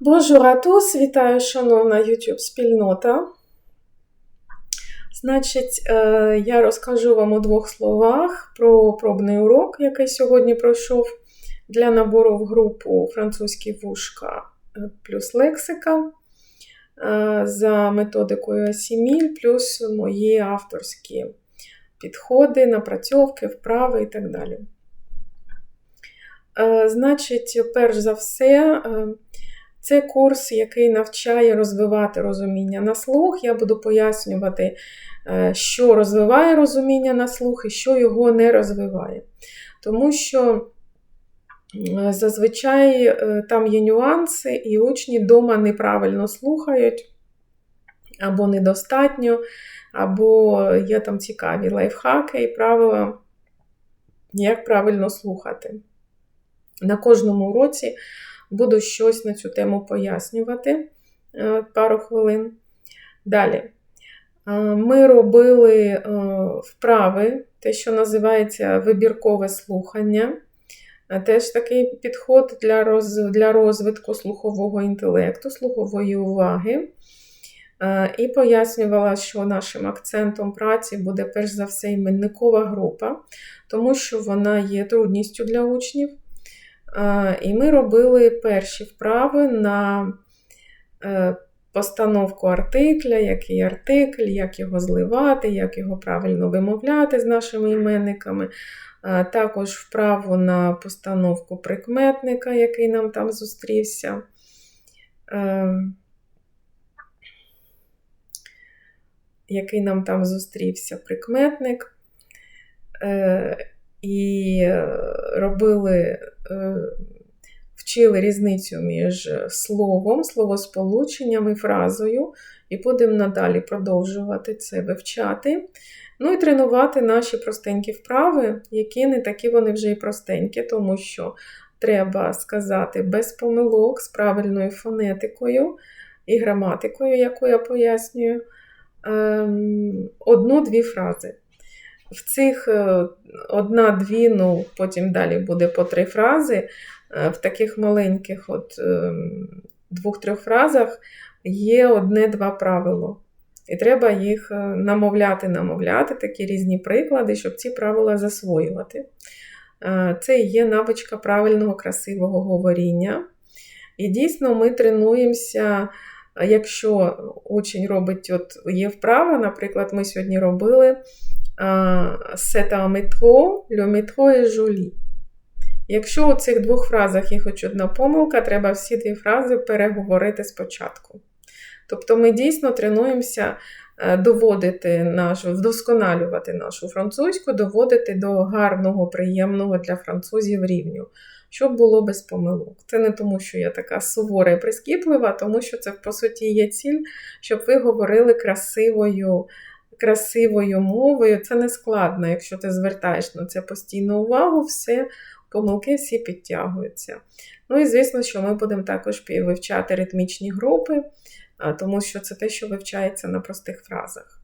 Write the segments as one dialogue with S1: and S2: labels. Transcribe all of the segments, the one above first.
S1: Bonjour à вітаю, шановна YouTube спільнота. Значить, е, я розкажу вам у двох словах про пробний урок, який сьогодні пройшов для набору в групу французькі вушка е, плюс лексика е, за методикою Асіміль, плюс мої авторські підходи, напрацьовки, вправи і так далі. Значить, перш за все, це курс, який навчає розвивати розуміння на слух. Я буду пояснювати, е, що розвиває розуміння на слух і що його не розвиває. Тому що зазвичай е, там є нюанси, і учні вдома неправильно слухають, або недостатньо, або є там цікаві лайфхаки і правила, як правильно слухати. На кожному уроці Буду щось на цю тему пояснювати е, пару хвилин. Далі. Е, ми робили е, вправи, те, що називається вибіркове слухання. Теж такий підход для роз, для розвитку слухового інтелекту, слухової уваги. І пояснювала, що нашим акцентом праці буде перш за все іменникова група, тому що вона є трудністю для учнів. І ми робили перші вправи на е, постановку артикля, який артикль, як його зливати, як його правильно вимовляти з нашими іменниками. Також вправу на постановку прикметника, який нам там зустрівся. Який нам там зустрівся прикметник. Е, і е, робили, е, вчили різницю між словом, словосполученням і фразою, і будемо надалі продовжувати це вивчати. Ну і тренувати наші простенькі вправи, які не такі вони вже і простенькі, тому що треба сказати без помилок, з правильною фонетикою і граматикою, яку я пояснюю, ем, одну-дві фрази. В цих е, одна-дві, ну потім далі буде по три фрази. Е, в таких маленьких от ем, двох-трьох фразах є одне-два правило. І треба їх е, намовляти, намовляти, такі різні приклади, щоб ці правила засвоювати. Це є навичка правильного, красивого говоріння. І дійсно ми тренуємося, якщо учень робить, от є вправа, наприклад, ми сьогодні робили c'est un métro, le métro est joli. Якщо у цих двох фразах є хоч одна помилка, треба всі дві фрази переговорити спочатку. Тобто ми дійсно тренуємося е, доводити нашу, вдосконалювати нашу французьку, доводити до гарного, приємного для французів рівню, щоб було без помилок. Це не тому, що я така сувора і прискіплива, тому що це, по суті, є ціль, щоб ви говорили красивою красивою мовою, це не складно, якщо ти звертаєш на це постійну увагу, все, помилки всі підтягуються. Ну і звісно, що ми будемо також вивчати ритмічні групи, тому що це те, що вивчається на простих фразах.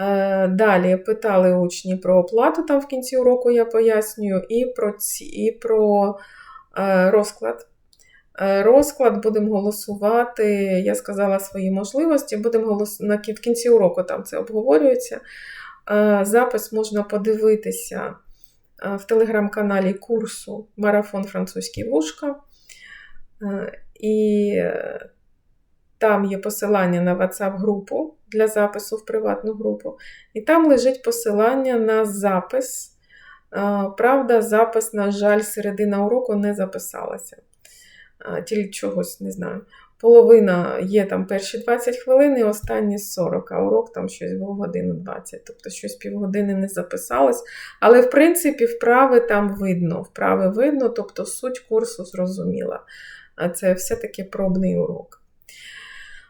S1: Е, далі питали учні про оплату, там в кінці уроку я пояснюю, і про ці, і про е, розклад. Е, розклад будемо голосувати. Я сказала свої можливості. Будемо голос... в кінці уроку там це обговорюється. Е, запис можна подивитися е, в телеграм-каналі курсу Марафон Французькі вушка. І там є посилання на WhatsApp-групу для запису в приватну групу. І там лежить посилання на запис. Правда, запис, на жаль, середина уроку не записалася тільки чогось не знаю. Половина є там перші 20 хвилин і останні 40, а урок там щось був годину 20, тобто щось півгодини не записалось. Але, в принципі, вправи там видно. Вправи видно, тобто суть курсу зрозуміла. А це все-таки пробний урок.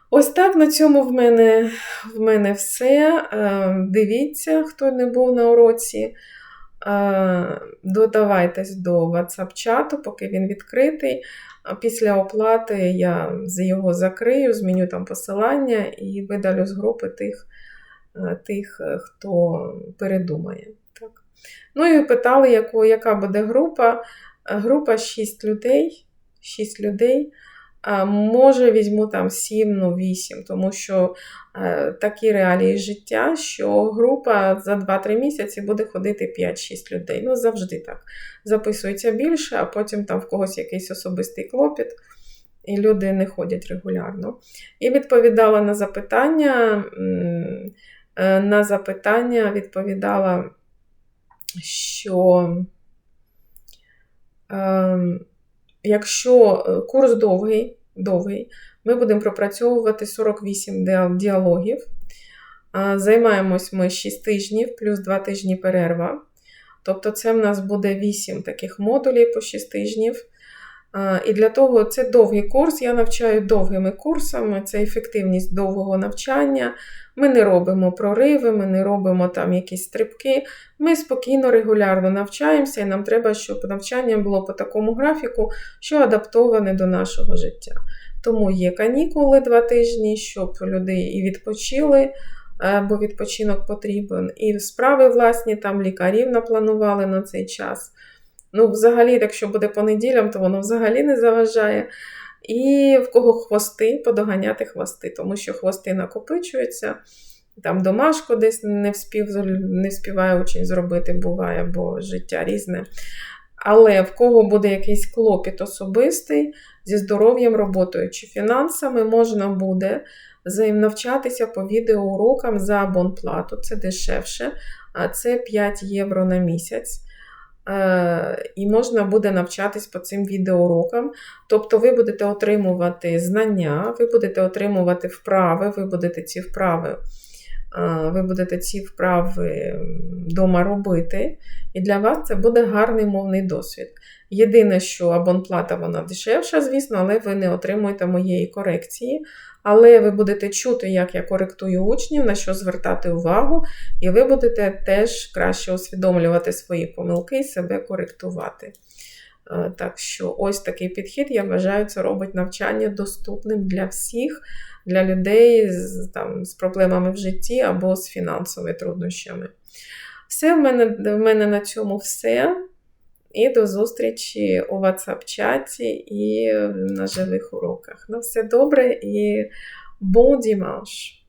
S1: Ось так на цьому в мене в мене все. Е, дивіться, хто не був на уроці. Е, додавайтесь до WhatsApp-чату, поки він відкритий. Після оплати я його закрию, зміню там посилання і видалю з групи тих, е, тих е, хто передумає. Так. Ну і питали, яку, яка буде група. Група 6 людей. 6 людей. Може, візьму там 7, ну 8, тому що е, такі реалії життя, що група за 2-3 місяці буде ходити 5-6 людей. Ну, завжди так. Записується більше, а потім там в когось якийсь особистий клопіт, і люди не ходять регулярно. І відповідала на запитання. Е, на запитання відповідала, що. Е, Якщо курс довгий, довгий, ми будемо пропрацьовувати 48 діалогів. Займаємось ми 6 тижнів плюс 2 тижні перерва. Тобто, це в нас буде 8 таких модулів по 6 тижнів. І для того це довгий курс. Я навчаю довгими курсами, це ефективність довгого навчання. Ми не робимо прориви, ми не робимо там якісь стрибки. Ми спокійно, регулярно навчаємося, і нам треба, щоб навчання було по такому графіку, що адаптоване до нашого життя. Тому є канікули два тижні, щоб люди і відпочили, е, бо відпочинок потрібен. І справи власні, там лікарів напланували на цей час. Ну, взагалі, якщо буде понеділям, то воно взагалі не заважає. І в кого хвости, подоганяти хвости, тому що хвости накопичуються. Там домашку десь не вспів, не вспіває учень зробити, буває, бо життя різне. Але в кого буде якийсь клопіт особистий зі здоров'ям, роботою чи фінансами, можна буде навчатися по відеоурокам за абонплату. Це дешевше, а це 5 євро на місяць. І можна буде навчатись по цим відеоурокам. Тобто ви будете отримувати знання, ви будете отримувати вправи, ви будете ці вправи. Е, ви будете ці вправи вдома робити, і для вас це буде гарний мовний досвід. Єдине, що абонплата вона дешевша, звісно, але ви не отримуєте моєї корекції. Але ви будете чути, як я коректую учнів, на що звертати увагу, і ви будете теж краще усвідомлювати свої помилки і себе коректувати. Е, так що, ось такий підхід, я вважаю, це робить навчання доступним для всіх, для людей з, там, з проблемами в житті або з фінансовими труднощами. Все в мене, в мене на цьому все. І до зустрічі у WhatsApp-чаті і на живих уроках. На все добре і bon dimanche!